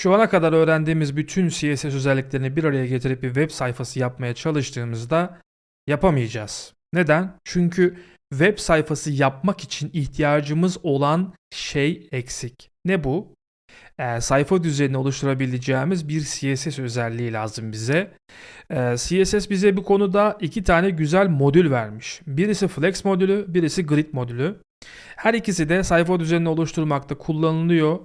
Şu ana kadar öğrendiğimiz bütün CSS özelliklerini bir araya getirip bir web sayfası yapmaya çalıştığımızda yapamayacağız. Neden? Çünkü web sayfası yapmak için ihtiyacımız olan şey eksik. Ne bu? Ee, sayfa düzenini oluşturabileceğimiz bir CSS özelliği lazım bize. Ee, CSS bize bu konuda iki tane güzel modül vermiş. Birisi Flex modülü, birisi Grid modülü. Her ikisi de sayfa düzenini oluşturmakta kullanılıyor.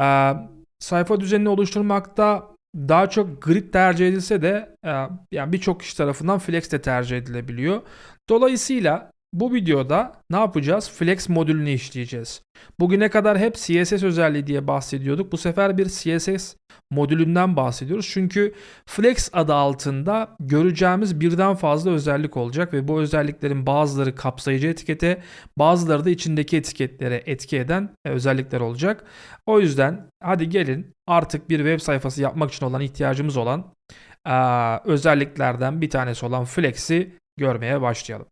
Ee, sayfa düzenini oluşturmakta daha çok grid tercih edilse de e, yani birçok kişi tarafından flex de tercih edilebiliyor. Dolayısıyla bu videoda ne yapacağız? Flex modülünü işleyeceğiz. Bugüne kadar hep CSS özelliği diye bahsediyorduk. Bu sefer bir CSS modülünden bahsediyoruz. Çünkü Flex adı altında göreceğimiz birden fazla özellik olacak ve bu özelliklerin bazıları kapsayıcı etikete, bazıları da içindeki etiketlere etki eden e, özellikler olacak. O yüzden hadi gelin artık bir web sayfası yapmak için olan ihtiyacımız olan e, özelliklerden bir tanesi olan Flex'i görmeye başlayalım.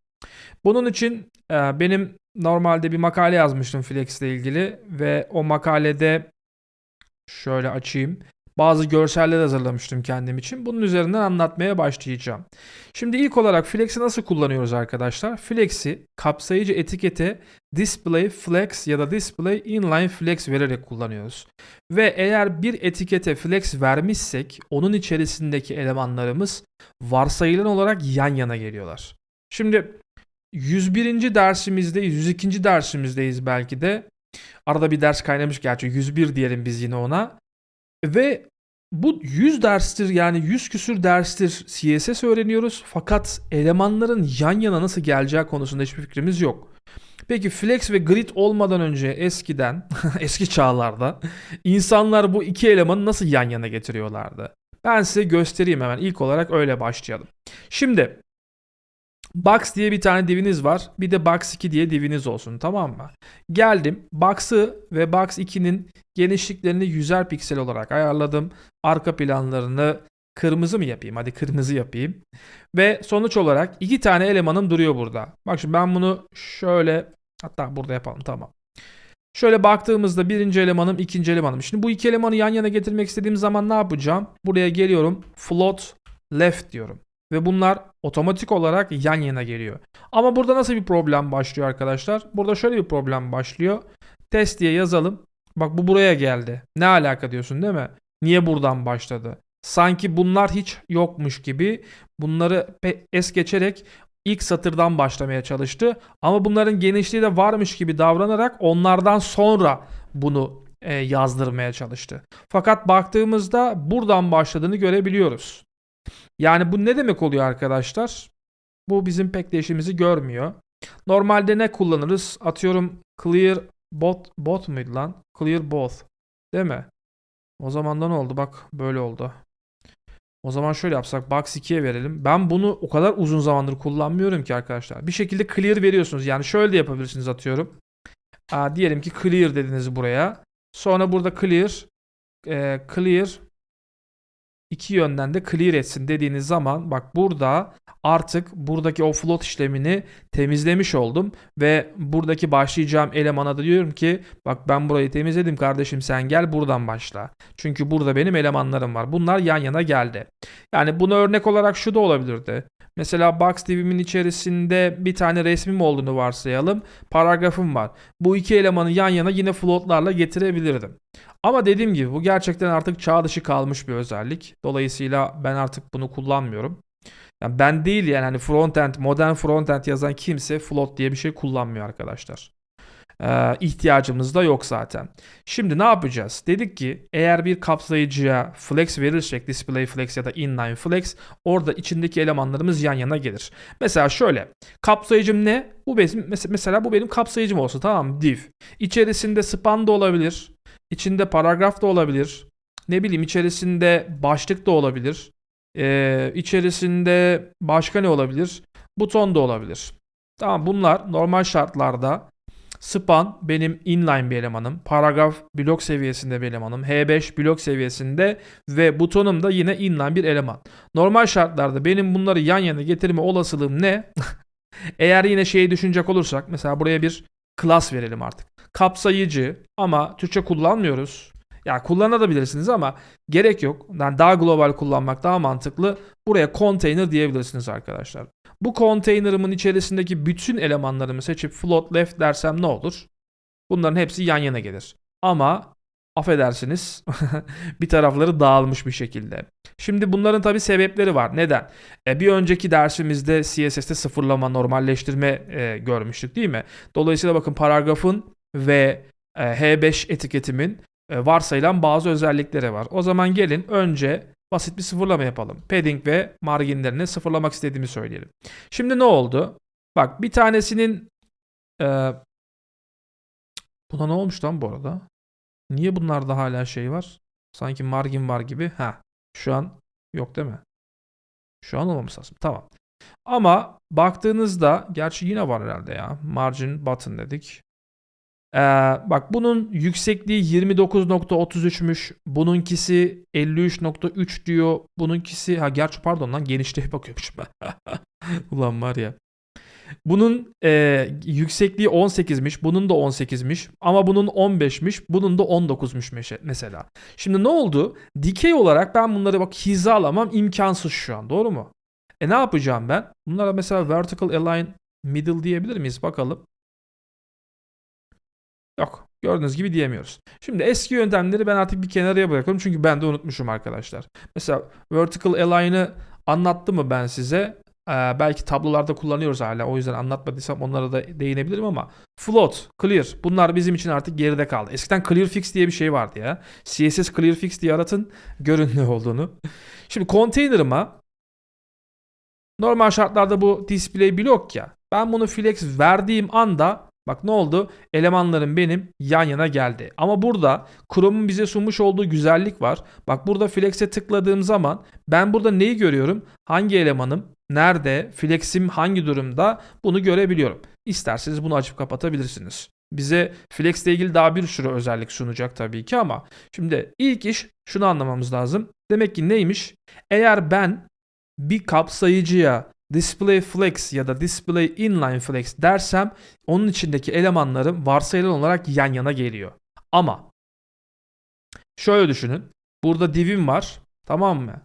Bunun için e, benim normalde bir makale yazmıştım Flex ile ilgili ve o makalede şöyle açayım. Bazı görseller hazırlamıştım kendim için. Bunun üzerinden anlatmaya başlayacağım. Şimdi ilk olarak Flex'i nasıl kullanıyoruz arkadaşlar? Flex'i kapsayıcı etikete display flex ya da display inline flex vererek kullanıyoruz. Ve eğer bir etikete flex vermişsek onun içerisindeki elemanlarımız varsayılan olarak yan yana geliyorlar. Şimdi 101. dersimizdeyiz, 102. dersimizdeyiz belki de. Arada bir ders kaynamış gerçi 101 diyelim biz yine ona. Ve bu 100 derstir yani 100 küsür derstir CSS öğreniyoruz. Fakat elemanların yan yana nasıl geleceği konusunda hiçbir fikrimiz yok. Peki flex ve grid olmadan önce eskiden, eski çağlarda insanlar bu iki elemanı nasıl yan yana getiriyorlardı? Ben size göstereyim hemen. İlk olarak öyle başlayalım. Şimdi Box diye bir tane diviniz var. Bir de Box 2 diye diviniz olsun tamam mı? Geldim. Box'ı ve Box 2'nin genişliklerini 100'er piksel olarak ayarladım. Arka planlarını kırmızı mı yapayım? Hadi kırmızı yapayım. Ve sonuç olarak iki tane elemanım duruyor burada. Bak şimdi ben bunu şöyle hatta burada yapalım tamam. Şöyle baktığımızda birinci elemanım, ikinci elemanım. Şimdi bu iki elemanı yan yana getirmek istediğim zaman ne yapacağım? Buraya geliyorum. Float left diyorum. Ve bunlar otomatik olarak yan yana geliyor. Ama burada nasıl bir problem başlıyor arkadaşlar? Burada şöyle bir problem başlıyor. Test diye yazalım. Bak bu buraya geldi. Ne alaka diyorsun değil mi? Niye buradan başladı? Sanki bunlar hiç yokmuş gibi bunları es geçerek ilk satırdan başlamaya çalıştı. Ama bunların genişliği de varmış gibi davranarak onlardan sonra bunu e, yazdırmaya çalıştı. Fakat baktığımızda buradan başladığını görebiliyoruz. Yani bu ne demek oluyor arkadaşlar? Bu bizim pek de işimizi görmüyor. Normalde ne kullanırız? Atıyorum clear bot bot muydu lan? Clear both. Değil mi? O zaman da ne oldu? Bak böyle oldu. O zaman şöyle yapsak box 2'ye verelim. Ben bunu o kadar uzun zamandır kullanmıyorum ki arkadaşlar. Bir şekilde clear veriyorsunuz. Yani şöyle de yapabilirsiniz atıyorum. Aa, diyelim ki clear dediniz buraya. Sonra burada clear e, clear iki yönden de clear etsin dediğiniz zaman bak burada artık buradaki o float işlemini temizlemiş oldum ve buradaki başlayacağım elemana da diyorum ki bak ben burayı temizledim kardeşim sen gel buradan başla. Çünkü burada benim elemanlarım var. Bunlar yan yana geldi. Yani buna örnek olarak şu da olabilirdi. Mesela box divimin içerisinde bir tane resmim olduğunu varsayalım. Paragrafım var. Bu iki elemanı yan yana yine floatlarla getirebilirdim. Ama dediğim gibi bu gerçekten artık çağ dışı kalmış bir özellik. Dolayısıyla ben artık bunu kullanmıyorum. Yani ben değil yani hani frontend, modern frontend yazan kimse float diye bir şey kullanmıyor arkadaşlar. Ee, ihtiyacımız da yok zaten. Şimdi ne yapacağız? Dedik ki eğer bir kapsayıcıya flex verirsek display flex ya da inline flex orada içindeki elemanlarımız yan yana gelir. Mesela şöyle kapsayıcım ne? Bu benim mesela bu benim kapsayıcım olsun tamam? Div. İçerisinde span da olabilir. İçinde paragraf da olabilir. Ne bileyim içerisinde başlık da olabilir. Ee, içerisinde başka ne olabilir? Buton da olabilir. Tamam bunlar normal şartlarda span benim inline bir elemanım. Paragraf blok seviyesinde bir elemanım. H5 blok seviyesinde ve butonum da yine inline bir eleman. Normal şartlarda benim bunları yan yana getirme olasılığım ne? Eğer yine şeyi düşünecek olursak mesela buraya bir class verelim artık kapsayıcı ama Türkçe kullanmıyoruz. Ya kullanabilirsiniz ama gerek yok. Yani daha global kullanmak daha mantıklı. Buraya container diyebilirsiniz arkadaşlar. Bu container'ımın içerisindeki bütün elemanlarımı seçip float left dersem ne olur? Bunların hepsi yan yana gelir. Ama affedersiniz bir tarafları dağılmış bir şekilde. Şimdi bunların tabi sebepleri var. Neden? E, bir önceki dersimizde CSS'te sıfırlama, normalleştirme e, görmüştük değil mi? Dolayısıyla bakın paragrafın ve e, H5 etiketimin e, varsayılan bazı özellikleri var. O zaman gelin önce basit bir sıfırlama yapalım. Padding ve marginlerini sıfırlamak istediğimi söyleyelim. Şimdi ne oldu? Bak bir tanesinin e, buna ne olmuş lan bu arada? Niye bunlarda hala şey var? Sanki margin var gibi. Ha, şu an yok değil mi? Şu an olmaması lazım. Tamam. Ama baktığınızda gerçi yine var herhalde ya. Margin button dedik. Ee, bak bunun yüksekliği 29.33'müş. Bununkisi 53.3 diyor. Bununkisi ha gerçi pardon lan genişliğe bakıyormuşum ben. Ulan var ya. Bunun e, yüksekliği 18'miş. Bunun da 18'miş. Ama bunun 15'miş. Bunun da 19'muş meşe- mesela. Şimdi ne oldu? Dikey olarak ben bunları bak hizalamam imkansız şu an. Doğru mu? E ne yapacağım ben? Bunlara mesela vertical align middle diyebilir miyiz? Bakalım. Yok. Gördüğünüz gibi diyemiyoruz. Şimdi eski yöntemleri ben artık bir kenara bırakıyorum. Çünkü ben de unutmuşum arkadaşlar. Mesela vertical align'ı anlattım mı ben size? Ee, belki tablolarda kullanıyoruz hala. O yüzden anlatmadıysam onlara da değinebilirim ama float, clear bunlar bizim için artık geride kaldı. Eskiden clear fix diye bir şey vardı ya. CSS clear fix diye aratın görün ne olduğunu. Şimdi container'ıma normal şartlarda bu display block ya. Ben bunu flex verdiğim anda Bak ne oldu? Elemanlarım benim yan yana geldi. Ama burada Chrome'un bize sunmuş olduğu güzellik var. Bak burada flex'e tıkladığım zaman ben burada neyi görüyorum? Hangi elemanım nerede? Flex'im hangi durumda? Bunu görebiliyorum. İsterseniz bunu açıp kapatabilirsiniz. Bize Flex ile ilgili daha bir sürü özellik sunacak tabii ki ama şimdi ilk iş şunu anlamamız lazım. Demek ki neymiş? Eğer ben bir kapsayıcıya display flex ya da display inline flex dersem onun içindeki elemanlarım varsayılan olarak yan yana geliyor. Ama şöyle düşünün. Burada divim var. Tamam mı?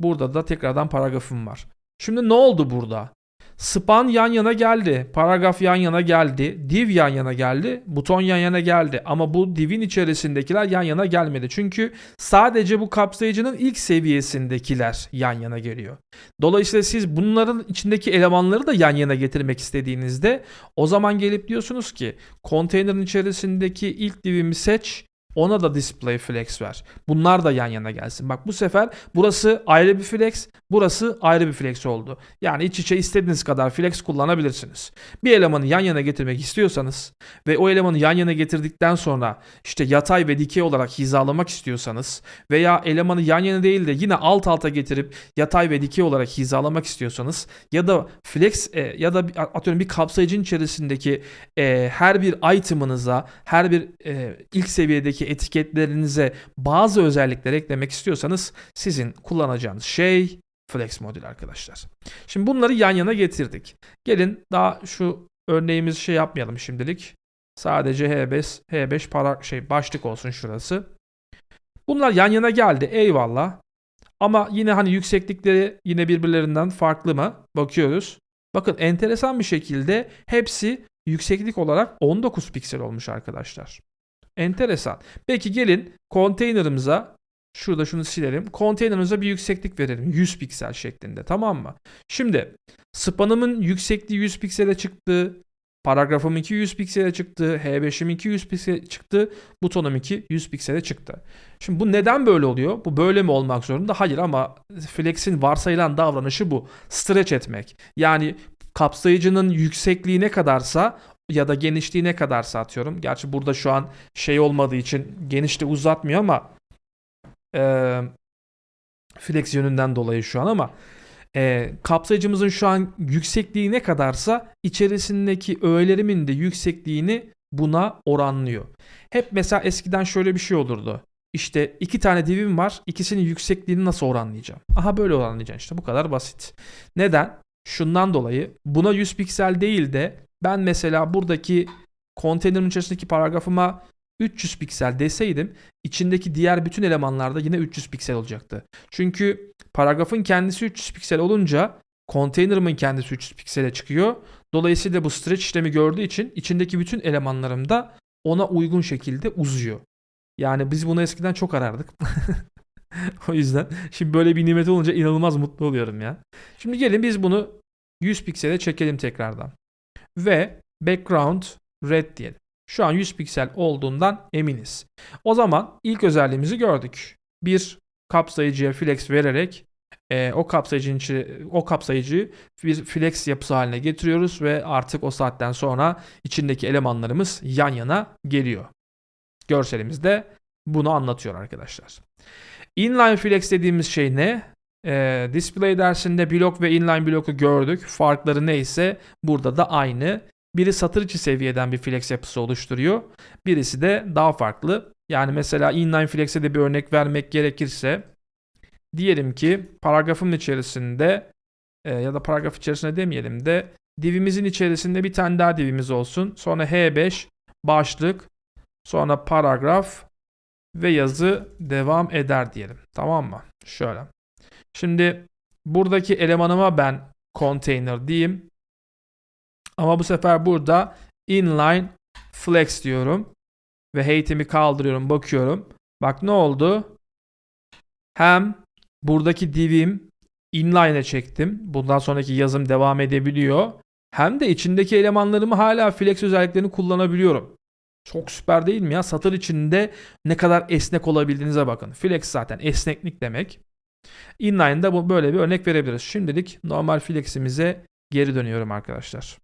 Burada da tekrardan paragrafım var. Şimdi ne oldu burada? Span yan yana geldi. Paragraf yan yana geldi. Div yan yana geldi. Buton yan yana geldi. Ama bu divin içerisindekiler yan yana gelmedi. Çünkü sadece bu kapsayıcının ilk seviyesindekiler yan yana geliyor. Dolayısıyla siz bunların içindeki elemanları da yan yana getirmek istediğinizde o zaman gelip diyorsunuz ki konteynerin içerisindeki ilk divimi seç. Ona da display flex ver. Bunlar da yan yana gelsin. Bak bu sefer burası ayrı bir flex, burası ayrı bir flex oldu. Yani iç içe istediğiniz kadar flex kullanabilirsiniz. Bir elemanı yan yana getirmek istiyorsanız ve o elemanı yan yana getirdikten sonra işte yatay ve dikey olarak hizalamak istiyorsanız veya elemanı yan yana değil de yine alt alta getirip yatay ve dikey olarak hizalamak istiyorsanız ya da flex e, ya da atıyorum bir kapsayıcının içerisindeki e, her bir item'ınıza, her bir e, ilk seviyedeki etiketlerinize bazı özellikler eklemek istiyorsanız sizin kullanacağınız şey Flex modül arkadaşlar. Şimdi bunları yan yana getirdik. Gelin daha şu örneğimizi şey yapmayalım şimdilik. Sadece H5 H5 para şey başlık olsun şurası. Bunlar yan yana geldi. Eyvallah. Ama yine hani yükseklikleri yine birbirlerinden farklı mı? Bakıyoruz. Bakın enteresan bir şekilde hepsi yükseklik olarak 19 piksel olmuş arkadaşlar. Enteresan. Peki gelin konteynerimize şurada şunu silelim. Konteynerimize bir yükseklik verelim. 100 piksel şeklinde tamam mı? Şimdi spanımın yüksekliği 100 piksele çıktı. Paragrafım 200 piksele çıktı. H5'im 200 piksele çıktı. Butonum 2 100 piksele çıktı. Şimdi bu neden böyle oluyor? Bu böyle mi olmak zorunda? Hayır ama Flex'in varsayılan davranışı bu. Stretch etmek. Yani kapsayıcının yüksekliği ne kadarsa ya da genişliği ne kadarsa atıyorum. Gerçi burada şu an şey olmadığı için genişliği uzatmıyor ama e, flex yönünden dolayı şu an ama e, kapsayıcımızın şu an yüksekliği ne kadarsa içerisindeki öğelerimin de yüksekliğini buna oranlıyor. Hep mesela eskiden şöyle bir şey olurdu. İşte iki tane divim var. ikisinin yüksekliğini nasıl oranlayacağım? Aha böyle oranlayacaksın işte bu kadar basit. Neden? Şundan dolayı buna 100 piksel değil de ben mesela buradaki konteynerin içerisindeki paragrafıma 300 piksel deseydim içindeki diğer bütün elemanlarda yine 300 piksel olacaktı. Çünkü paragrafın kendisi 300 piksel olunca container'ımın kendisi 300 piksele çıkıyor. Dolayısıyla bu stretch işlemi gördüğü için içindeki bütün elemanlarım da ona uygun şekilde uzuyor. Yani biz bunu eskiden çok arardık. o yüzden şimdi böyle bir nimet olunca inanılmaz mutlu oluyorum ya. Şimdi gelin biz bunu 100 piksele çekelim tekrardan. Ve background red diyelim. Şu an 100 piksel olduğundan eminiz. O zaman ilk özelliğimizi gördük. Bir kapsayıcıya flex vererek e, o kapsayıcının o kapsayıcıyı bir flex yapısı haline getiriyoruz ve artık o saatten sonra içindeki elemanlarımız yan yana geliyor. Görselimiz de bunu anlatıyor arkadaşlar. Inline flex dediğimiz şey ne? E, display dersinde blok ve inline bloku gördük. Farkları neyse burada da aynı. Biri satır içi seviyeden bir flex yapısı oluşturuyor. Birisi de daha farklı. Yani mesela inline flex'e de bir örnek vermek gerekirse diyelim ki paragrafın içerisinde e, ya da paragraf içerisinde demeyelim de divimizin içerisinde bir tane daha divimiz olsun. Sonra H5 başlık sonra paragraf ve yazı devam eder diyelim. Tamam mı? Şöyle. Şimdi buradaki elemanıma ben container diyeyim. Ama bu sefer burada inline flex diyorum. Ve height'imi kaldırıyorum bakıyorum. Bak ne oldu? Hem buradaki divim inline'e çektim. Bundan sonraki yazım devam edebiliyor. Hem de içindeki elemanlarımı hala flex özelliklerini kullanabiliyorum. Çok süper değil mi ya? Satır içinde ne kadar esnek olabildiğinize bakın. Flex zaten esneklik demek. Inline'da bu böyle bir örnek verebiliriz. Şimdilik normal flex'imize geri dönüyorum arkadaşlar.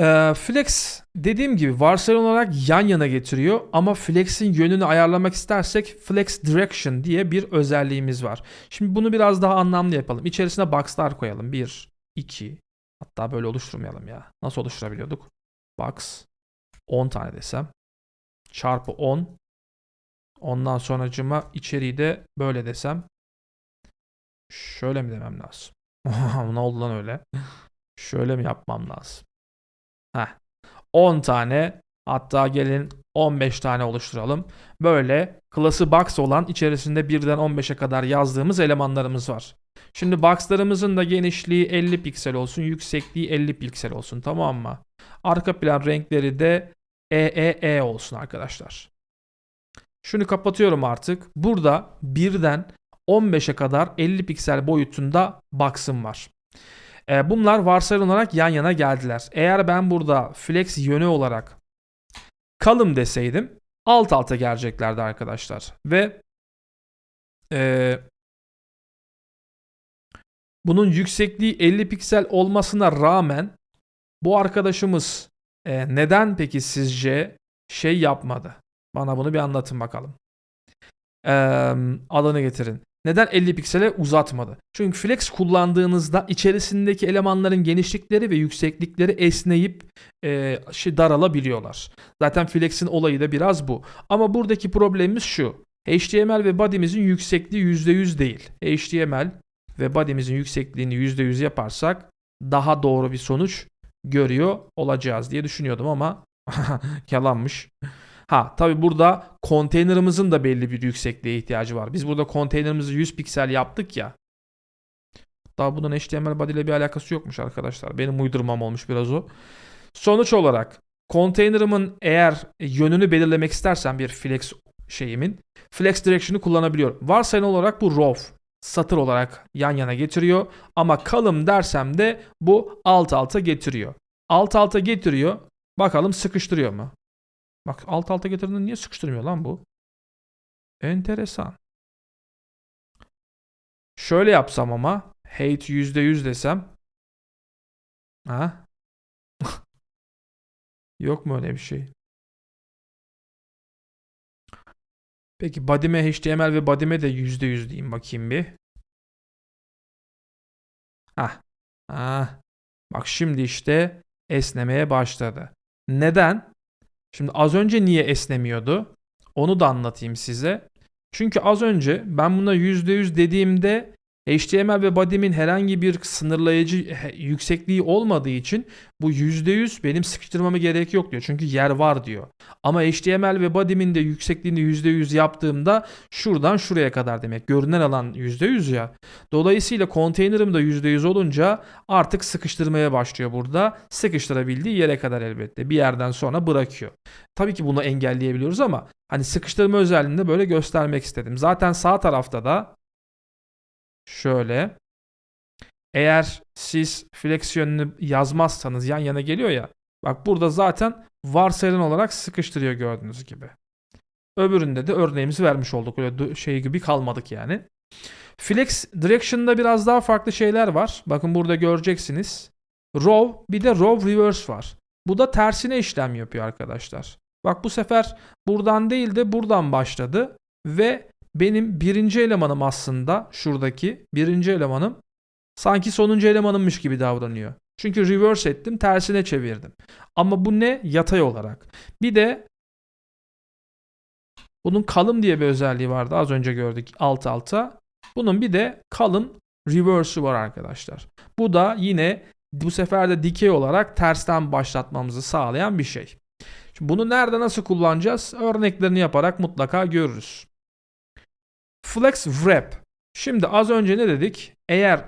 Ee, flex dediğim gibi varsayılan olarak yan yana getiriyor ama flex'in yönünü ayarlamak istersek flex direction diye bir özelliğimiz var. Şimdi bunu biraz daha anlamlı yapalım. İçerisine box'lar koyalım. 1, 2, hatta böyle oluşturmayalım ya. Nasıl oluşturabiliyorduk? Box 10 tane desem. Çarpı 10. Ondan sonracıma içeriği de böyle desem. Şöyle mi demem lazım? ne oldu lan öyle? Şöyle mi yapmam lazım? Heh. 10 tane hatta gelin 15 tane oluşturalım. Böyle klası box olan içerisinde birden 15'e kadar yazdığımız elemanlarımız var. Şimdi box'larımızın da genişliği 50 piksel olsun, yüksekliği 50 piksel olsun tamam mı? Arka plan renkleri de EEE olsun arkadaşlar. Şunu kapatıyorum artık. Burada birden 15'e kadar 50 piksel boyutunda box'ım var. E, bunlar varsayılan olarak yan yana geldiler. Eğer ben burada flex yönü olarak kalım deseydim alt alta geleceklerdi arkadaşlar. Ve e, bunun yüksekliği 50 piksel olmasına rağmen bu arkadaşımız e, neden peki sizce şey yapmadı? Bana bunu bir anlatın bakalım. E, adını getirin. Neden 50 piksele uzatmadı? Çünkü flex kullandığınızda içerisindeki elemanların genişlikleri ve yükseklikleri esneyip e, şey daralabiliyorlar. Zaten flex'in olayı da biraz bu. Ama buradaki problemimiz şu. HTML ve body'mizin yüksekliği %100 değil. HTML ve body'mizin yüksekliğini %100 yaparsak daha doğru bir sonuç görüyor olacağız diye düşünüyordum ama yalanmış. Ha tabi burada konteynerimizin de belli bir yüksekliğe ihtiyacı var. Biz burada konteynerimizi 100 piksel yaptık ya. Daha bunun HTML body ile bir alakası yokmuş arkadaşlar. Benim uydurmam olmuş biraz o. Sonuç olarak konteynerimin eğer yönünü belirlemek istersen bir flex şeyimin flex direction'ı kullanabiliyorum. Varsayın olarak bu row satır olarak yan yana getiriyor ama kalım dersem de bu alt alta getiriyor. Alt alta getiriyor. Bakalım sıkıştırıyor mu? Bak alt alta getirdiğinde niye sıkıştırmıyor lan bu? Enteresan. Şöyle yapsam ama hate %100 desem ha? Yok mu öyle bir şey? Peki body'me HTML ve body'me de %100 diyeyim bakayım bir. Ha. Ha. Bak şimdi işte esnemeye başladı. Neden? Şimdi az önce niye esnemiyordu? Onu da anlatayım size. Çünkü az önce ben buna %100 dediğimde HTML ve body'min herhangi bir sınırlayıcı yüksekliği olmadığı için bu %100 benim sıkıştırmama gerek yok diyor. Çünkü yer var diyor. Ama HTML ve body'min de yüksekliğini %100 yaptığımda şuradan şuraya kadar demek. Görünen alan %100 ya. Dolayısıyla konteynerim de %100 olunca artık sıkıştırmaya başlıyor burada. Sıkıştırabildiği yere kadar elbette. Bir yerden sonra bırakıyor. Tabii ki bunu engelleyebiliyoruz ama hani sıkıştırma özelliğini de böyle göstermek istedim. Zaten sağ tarafta da şöyle eğer siz flex yönünü yazmazsanız yan yana geliyor ya. Bak burada zaten varsayılan olarak sıkıştırıyor gördüğünüz gibi. Öbüründe de örneğimizi vermiş olduk. Öyle şey gibi kalmadık yani. Flex Direction'da biraz daha farklı şeyler var. Bakın burada göreceksiniz. Row bir de row reverse var. Bu da tersine işlem yapıyor arkadaşlar. Bak bu sefer buradan değil de buradan başladı ve benim birinci elemanım aslında şuradaki birinci elemanım sanki sonuncu elemanımmış gibi davranıyor. Çünkü reverse ettim, tersine çevirdim. Ama bu ne? Yatay olarak. Bir de bunun kalın diye bir özelliği vardı. Az önce gördük alt alta. Bunun bir de kalın reverse'ü var arkadaşlar. Bu da yine bu sefer de dikey olarak tersten başlatmamızı sağlayan bir şey. Şimdi bunu nerede nasıl kullanacağız? Örneklerini yaparak mutlaka görürüz. Flex wrap. Şimdi az önce ne dedik? Eğer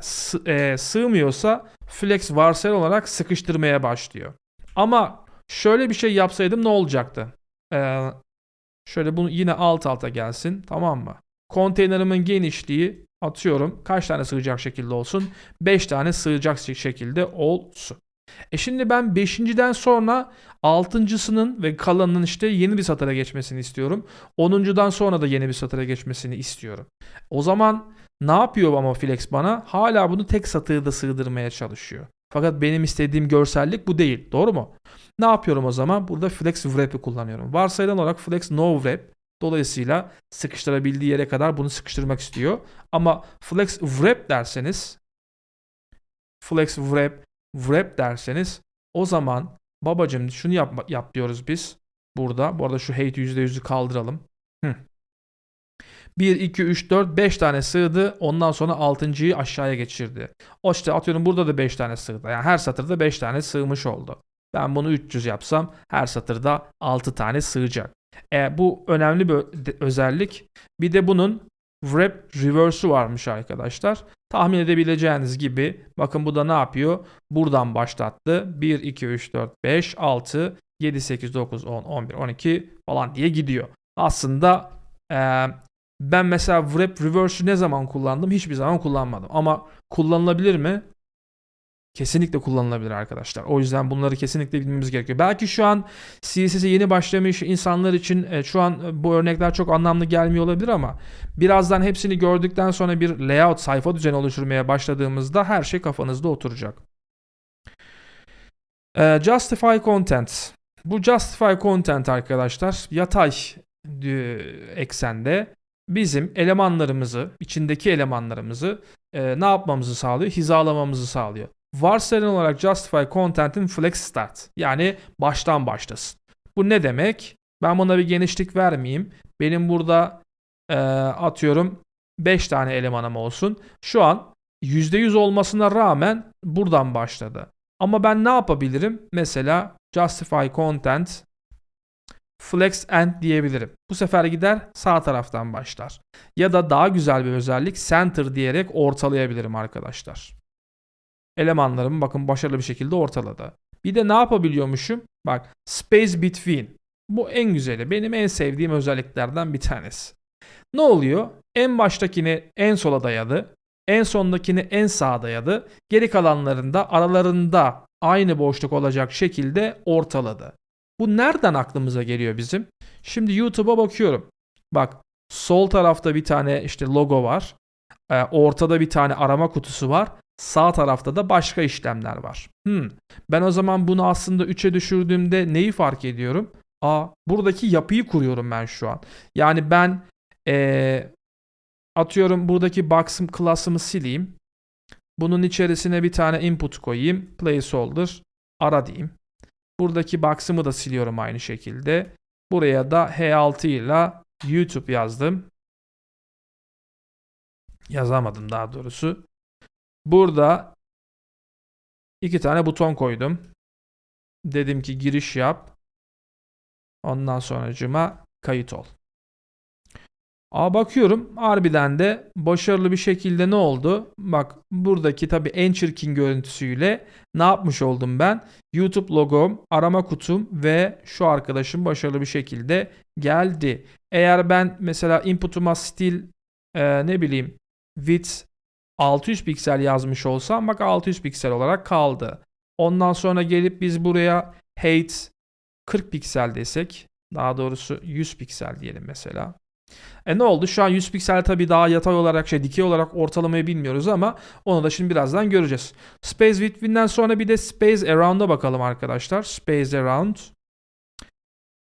e, sığmıyorsa flex varsayıl olarak sıkıştırmaya başlıyor. Ama şöyle bir şey yapsaydım ne olacaktı? Ee, şöyle bunu yine alt alta gelsin tamam mı? Konteynerimin genişliği atıyorum kaç tane sığacak şekilde olsun? 5 tane sığacak şekilde olsun. E şimdi ben 5.den sonra 6.sının ve kalanının işte yeni bir satıra geçmesini istiyorum. 10.dan sonra da yeni bir satıra geçmesini istiyorum. O zaman ne yapıyor ama Flex bana? Hala bunu tek satırda sığdırmaya çalışıyor. Fakat benim istediğim görsellik bu değil. Doğru mu? Ne yapıyorum o zaman? Burada Flex Wrap'i kullanıyorum. Varsayılan olarak Flex No Wrap. Dolayısıyla sıkıştırabildiği yere kadar bunu sıkıştırmak istiyor. Ama Flex Wrap derseniz Flex Wrap wrap derseniz o zaman babacım şunu yap, yap diyoruz biz burada. Bu arada şu hate %100'ü kaldıralım. Hı. 1, 2, 3, 4, 5 tane sığdı. Ondan sonra 6.yı aşağıya geçirdi. O işte atıyorum burada da 5 tane sığdı. Yani her satırda 5 tane sığmış oldu. Ben bunu 300 yapsam her satırda 6 tane sığacak. E, bu önemli bir özellik. Bir de bunun wrap reverse'ü varmış arkadaşlar. Tahmin edebileceğiniz gibi bakın bu da ne yapıyor? Buradan başlattı. 1, 2, 3, 4, 5, 6, 7, 8, 9, 10, 11, 12 falan diye gidiyor. Aslında e, ben mesela wrap reverse'ü ne zaman kullandım? Hiçbir zaman kullanmadım. Ama kullanılabilir mi? Kesinlikle kullanılabilir arkadaşlar. O yüzden bunları kesinlikle bilmemiz gerekiyor. Belki şu an CSS'e yeni başlamış insanlar için e, şu an bu örnekler çok anlamlı gelmiyor olabilir ama birazdan hepsini gördükten sonra bir layout sayfa düzeni oluşturmaya başladığımızda her şey kafanızda oturacak. E, Justify Content. Bu Justify Content arkadaşlar yatay e, eksende bizim elemanlarımızı, içindeki elemanlarımızı e, ne yapmamızı sağlıyor? Hizalamamızı sağlıyor. Varsayılan olarak Justify Content'in Flex Start yani baştan başlasın. Bu ne demek? Ben buna bir genişlik vermeyeyim. Benim burada e, atıyorum 5 tane elemanım olsun. Şu an %100 olmasına rağmen buradan başladı. Ama ben ne yapabilirim? Mesela Justify Content Flex End diyebilirim. Bu sefer gider sağ taraftan başlar. Ya da daha güzel bir özellik Center diyerek ortalayabilirim arkadaşlar. Elemanlarımı bakın başarılı bir şekilde ortaladı. Bir de ne yapabiliyormuşum? Bak Space Between. Bu en güzeli. Benim en sevdiğim özelliklerden bir tanesi. Ne oluyor? En baştakini en sola dayadı. En sondakini en sağa dayadı. Geri kalanlarında aralarında aynı boşluk olacak şekilde ortaladı. Bu nereden aklımıza geliyor bizim? Şimdi YouTube'a bakıyorum. Bak sol tarafta bir tane işte logo var. Ee, ortada bir tane arama kutusu var. Sağ tarafta da başka işlemler var. Hmm. Ben o zaman bunu aslında 3'e düşürdüğümde neyi fark ediyorum? Aa, buradaki yapıyı kuruyorum ben şu an. Yani ben ee, atıyorum buradaki box'ım class'ımı sileyim. Bunun içerisine bir tane input koyayım. Placeholder ara diyeyim. Buradaki box'ımı da siliyorum aynı şekilde. Buraya da H6 ile YouTube yazdım. Yazamadım daha doğrusu. Burada iki tane buton koydum. Dedim ki giriş yap. Ondan sonracıma kayıt ol. Aa bakıyorum harbiden de başarılı bir şekilde ne oldu? Bak buradaki tabii en çirkin görüntüsüyle ne yapmış oldum ben? YouTube logom, arama kutum ve şu arkadaşım başarılı bir şekilde geldi. Eğer ben mesela input'uma stil e, ne bileyim width 600 piksel yazmış olsam bak 600 piksel olarak kaldı. Ondan sonra gelip biz buraya height 40 piksel desek daha doğrusu 100 piksel diyelim mesela. E ne oldu? Şu an 100 piksel tabii daha yatay olarak şey dikey olarak ortalamayı bilmiyoruz ama onu da şimdi birazdan göreceğiz. Space Between'den sonra bir de Space Around'a bakalım arkadaşlar. Space Around.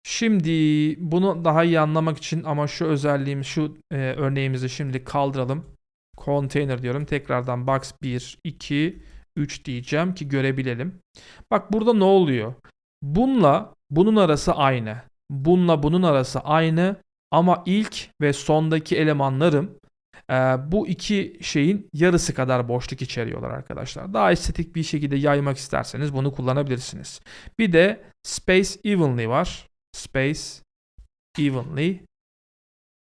Şimdi bunu daha iyi anlamak için ama şu özelliğimiz şu e, örneğimizi şimdi kaldıralım. Container diyorum. Tekrardan box 1, 2, 3 diyeceğim ki görebilelim. Bak burada ne oluyor? Bununla bunun arası aynı. Bununla bunun arası aynı. Ama ilk ve sondaki elemanlarım e, bu iki şeyin yarısı kadar boşluk içeriyorlar arkadaşlar. Daha estetik bir şekilde yaymak isterseniz bunu kullanabilirsiniz. Bir de Space Evenly var. Space Evenly.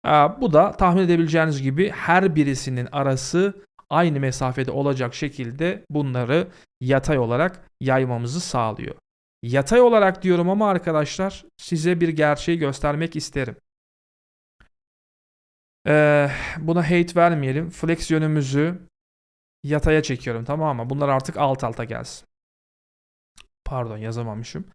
E, bu da tahmin edebileceğiniz gibi her birisinin arası aynı mesafede olacak şekilde bunları yatay olarak yaymamızı sağlıyor. Yatay olarak diyorum ama arkadaşlar size bir gerçeği göstermek isterim. Ee, buna hate vermeyelim. Flex yönümüzü yataya çekiyorum tamam mı? Bunlar artık alt alta gelsin. Pardon yazamamışım.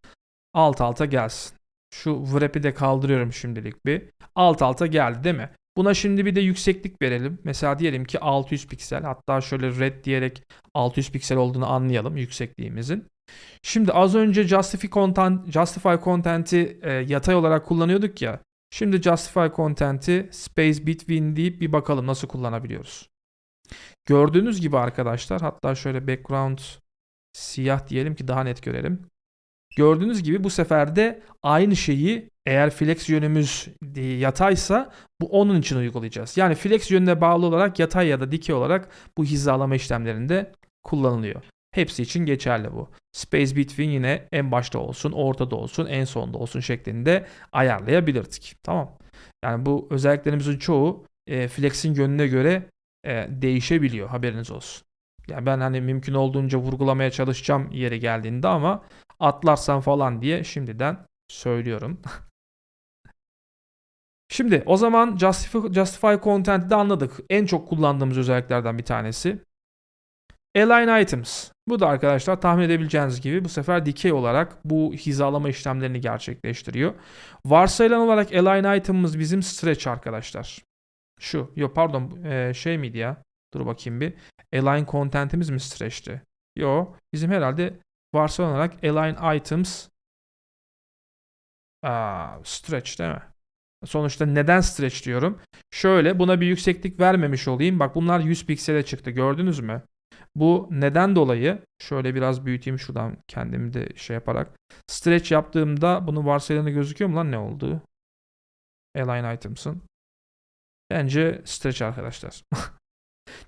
Alt alta gelsin. Şu wrap'i de kaldırıyorum şimdilik bir. Alt alta geldi değil mi? Buna şimdi bir de yükseklik verelim. Mesela diyelim ki 600 piksel. Hatta şöyle red diyerek 600 piksel olduğunu anlayalım yüksekliğimizin. Şimdi az önce Justify Content, Justify Content'i e, yatay olarak kullanıyorduk ya. Şimdi Justify Content'i Space Between deyip bir bakalım nasıl kullanabiliyoruz. Gördüğünüz gibi arkadaşlar hatta şöyle background siyah diyelim ki daha net görelim. Gördüğünüz gibi bu sefer de aynı şeyi eğer flex yönümüz yataysa bu onun için uygulayacağız. Yani flex yönüne bağlı olarak yatay ya da dikey olarak bu hizalama işlemlerinde kullanılıyor. Hepsi için geçerli bu. Space Between yine en başta olsun, ortada olsun, en sonda olsun şeklinde ayarlayabilirdik. Tamam. Yani bu özelliklerimizin çoğu e, Flex'in yönüne göre e, değişebiliyor. Haberiniz olsun. Yani ben hani mümkün olduğunca vurgulamaya çalışacağım yeri geldiğinde ama atlarsam falan diye şimdiden söylüyorum. Şimdi o zaman Justify, Justify Content'i de anladık. En çok kullandığımız özelliklerden bir tanesi. Align Items. Bu da arkadaşlar tahmin edebileceğiniz gibi bu sefer dikey olarak bu hizalama işlemlerini gerçekleştiriyor. Varsayılan olarak Align Item'ımız bizim Stretch arkadaşlar. Şu. Yo pardon ee, şey miydi ya? Dur bakayım bir. Align Content'imiz mi Stretch'ti? Yo. Bizim herhalde varsayılan olarak Align Items Aa, Stretch değil mi? Sonuçta neden stretch diyorum? Şöyle buna bir yükseklik vermemiş olayım. Bak bunlar 100 piksele çıktı. Gördünüz mü? Bu neden dolayı şöyle biraz büyüteyim şuradan kendimi de şey yaparak. Stretch yaptığımda bunun varsayılanı gözüküyor mu lan ne oldu? Align items'ın. Bence stretch arkadaşlar.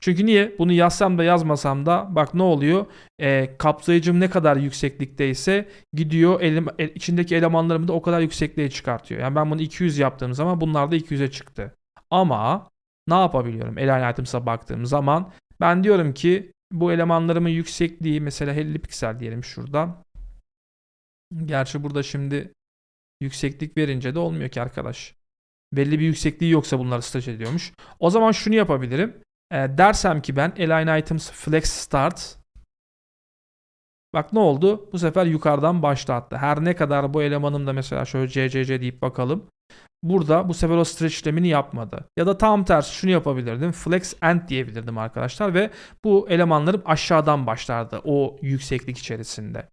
Çünkü niye? Bunu yazsam da yazmasam da bak ne oluyor? E, kapsayıcım ne kadar yükseklikteyse gidiyor elim, el, içindeki elemanlarımı da o kadar yüksekliğe çıkartıyor. Yani ben bunu 200 yaptığım zaman bunlar da 200'e çıktı. Ama ne yapabiliyorum? Align items'a baktığım zaman ben diyorum ki bu elemanlarımın yüksekliği mesela 50 piksel diyelim şurada. Gerçi burada şimdi yükseklik verince de olmuyor ki arkadaş. Belli bir yüksekliği yoksa bunları stretch ediyormuş. O zaman şunu yapabilirim. E, dersem ki ben align items flex start Bak ne oldu? Bu sefer yukarıdan başlattı. Her ne kadar bu elemanım da mesela şöyle CCC deyip bakalım. Burada bu sefer o stretch işlemini yapmadı. Ya da tam tersi şunu yapabilirdim. Flex end diyebilirdim arkadaşlar ve bu elemanlarım aşağıdan başlardı o yükseklik içerisinde.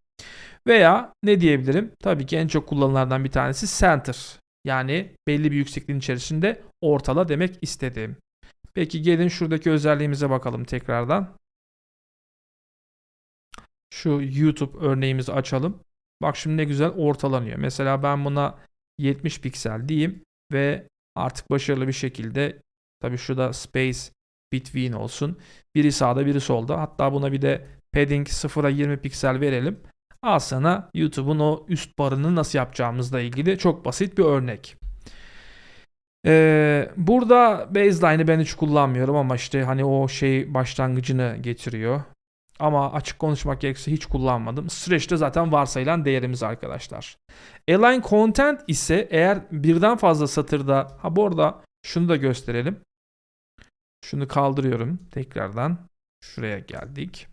Veya ne diyebilirim? Tabii ki en çok kullanılardan bir tanesi center. Yani belli bir yüksekliğin içerisinde ortala demek istedim. Peki gelin şuradaki özelliğimize bakalım tekrardan. Şu YouTube örneğimizi açalım. Bak şimdi ne güzel ortalanıyor. Mesela ben buna 70 piksel diyeyim ve artık başarılı bir şekilde tabi şurada space between olsun. Biri sağda biri solda. Hatta buna bir de padding 0'a 20 piksel verelim. Al sana YouTube'un o üst barını nasıl yapacağımızla ilgili çok basit bir örnek. Ee, burada baseline'ı ben hiç kullanmıyorum ama işte hani o şey başlangıcını getiriyor. Ama açık konuşmak gerekirse hiç kullanmadım. Stretch'te zaten varsayılan değerimiz arkadaşlar. Align content ise eğer birden fazla satırda ha bu arada şunu da gösterelim. Şunu kaldırıyorum tekrardan. Şuraya geldik.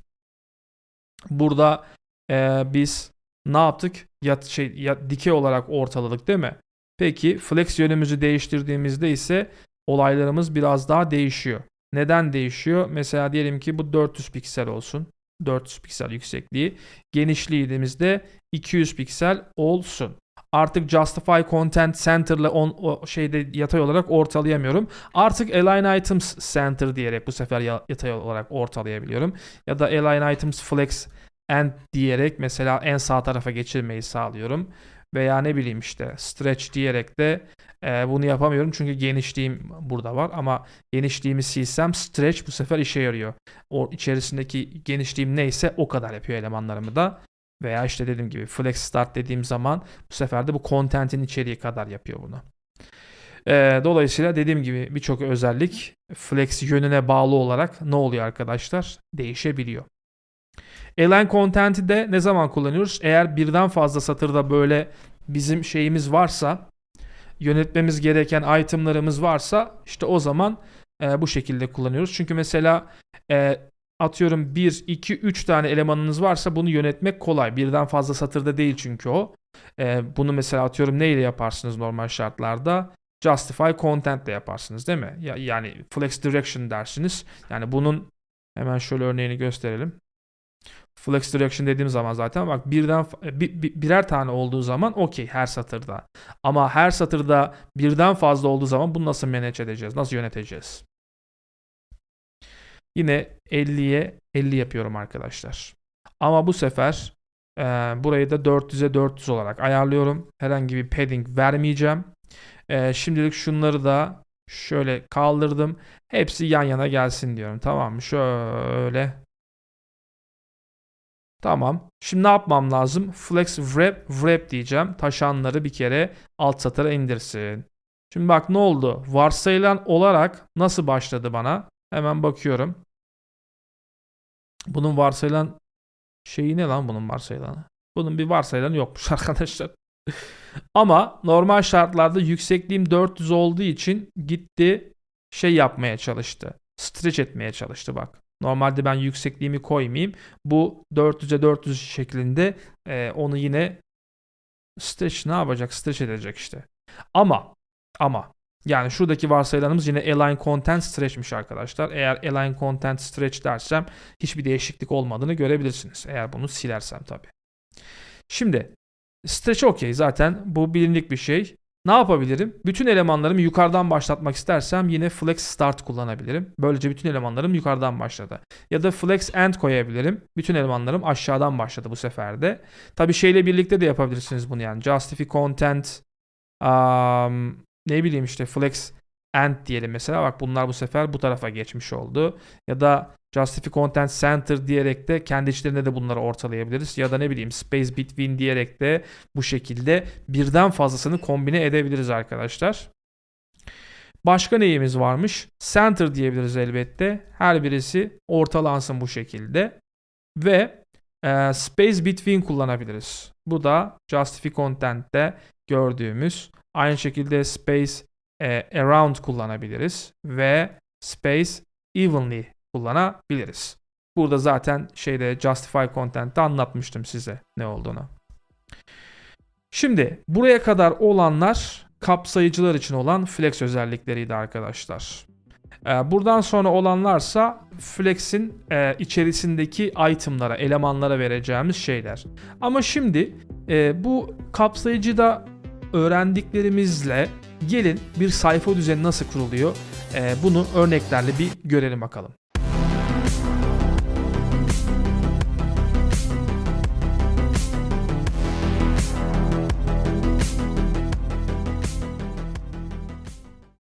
Burada e, biz ne yaptık? Yat, şey, ya, dikey olarak ortaladık değil mi? Peki flex yönümüzü değiştirdiğimizde ise olaylarımız biraz daha değişiyor. Neden değişiyor? Mesela diyelim ki bu 400 piksel olsun. 400 piksel yüksekliği. Genişliği dediğimizde 200 piksel olsun. Artık Justify Content Center'la on, o şeyde yatay olarak ortalayamıyorum. Artık Align Items Center diyerek bu sefer yatay olarak ortalayabiliyorum. Ya da Align Items Flex End diyerek mesela en sağ tarafa geçirmeyi sağlıyorum. Veya ne bileyim işte stretch diyerek de e, bunu yapamıyorum çünkü genişliğim burada var ama genişliğimi silsem stretch bu sefer işe yarıyor. O içerisindeki genişliğim neyse o kadar yapıyor elemanlarımı da. Veya işte dediğim gibi flex start dediğim zaman bu sefer de bu content'in içeriği kadar yapıyor bunu. E, dolayısıyla dediğim gibi birçok özellik flex yönüne bağlı olarak ne oluyor arkadaşlar? Değişebiliyor. Align Content'i de ne zaman kullanıyoruz? Eğer birden fazla satırda böyle bizim şeyimiz varsa, yönetmemiz gereken itemlarımız varsa işte o zaman e, bu şekilde kullanıyoruz. Çünkü mesela e, atıyorum 1, 2, 3 tane elemanınız varsa bunu yönetmek kolay. Birden fazla satırda değil çünkü o. E, bunu mesela atıyorum neyle yaparsınız normal şartlarda? Justify Content ile yaparsınız değil mi? Ya, yani Flex Direction dersiniz. Yani bunun hemen şöyle örneğini gösterelim. Flex direction dediğim zaman zaten bak birden bir, bir, birer tane olduğu zaman okey her satırda. Ama her satırda birden fazla olduğu zaman bunu nasıl manage edeceğiz? Nasıl yöneteceğiz? Yine 50'ye 50 yapıyorum arkadaşlar. Ama bu sefer e, burayı da 400'e 400 olarak ayarlıyorum. Herhangi bir padding vermeyeceğim. E, şimdilik şunları da şöyle kaldırdım. Hepsi yan yana gelsin diyorum. Tamam mı? Şöyle Tamam. Şimdi ne yapmam lazım? Flex wrap wrap diyeceğim. Taşanları bir kere alt satıra indirsin. Şimdi bak ne oldu? Varsayılan olarak nasıl başladı bana? Hemen bakıyorum. Bunun varsayılan şeyi ne lan bunun varsayılanı? Bunun bir varsayılanı yokmuş arkadaşlar. Ama normal şartlarda yüksekliğim 400 olduğu için gitti şey yapmaya çalıştı. Stretch etmeye çalıştı bak. Normalde ben yüksekliğimi koymayayım. Bu 400'e 400 şeklinde e, onu yine stretch ne yapacak? Stretch edecek işte. Ama ama yani şuradaki varsayılanımız yine align content stretch'miş arkadaşlar. Eğer align content stretch dersem hiçbir değişiklik olmadığını görebilirsiniz. Eğer bunu silersem tabii. Şimdi stretch okey zaten bu bilindik bir şey. Ne yapabilirim? Bütün elemanlarımı yukarıdan başlatmak istersem yine flex start kullanabilirim. Böylece bütün elemanlarım yukarıdan başladı. Ya da flex end koyabilirim. Bütün elemanlarım aşağıdan başladı bu sefer de. Tabi şeyle birlikte de yapabilirsiniz bunu yani. Justify content um, ne bileyim işte flex end diyelim mesela. Bak bunlar bu sefer bu tarafa geçmiş oldu. Ya da Justify Content Center diyerek de kendi içlerinde de bunları ortalayabiliriz. Ya da ne bileyim Space Between diyerek de bu şekilde birden fazlasını kombine edebiliriz arkadaşlar. Başka neyimiz varmış? Center diyebiliriz elbette. Her birisi ortalansın bu şekilde. Ve e, Space Between kullanabiliriz. Bu da Justify Content'te gördüğümüz. Aynı şekilde Space e, Around kullanabiliriz. Ve Space Evenly kullanabiliriz. Burada zaten şeyde Justify Content'te anlatmıştım size ne olduğunu. Şimdi buraya kadar olanlar kapsayıcılar için olan flex özellikleriydi arkadaşlar. Ee, buradan sonra olanlarsa Flex'in e, içerisindeki itemlara, elemanlara vereceğimiz şeyler. Ama şimdi e, bu kapsayıcıda öğrendiklerimizle gelin bir sayfa düzeni nasıl kuruluyor e, bunu örneklerle bir görelim bakalım.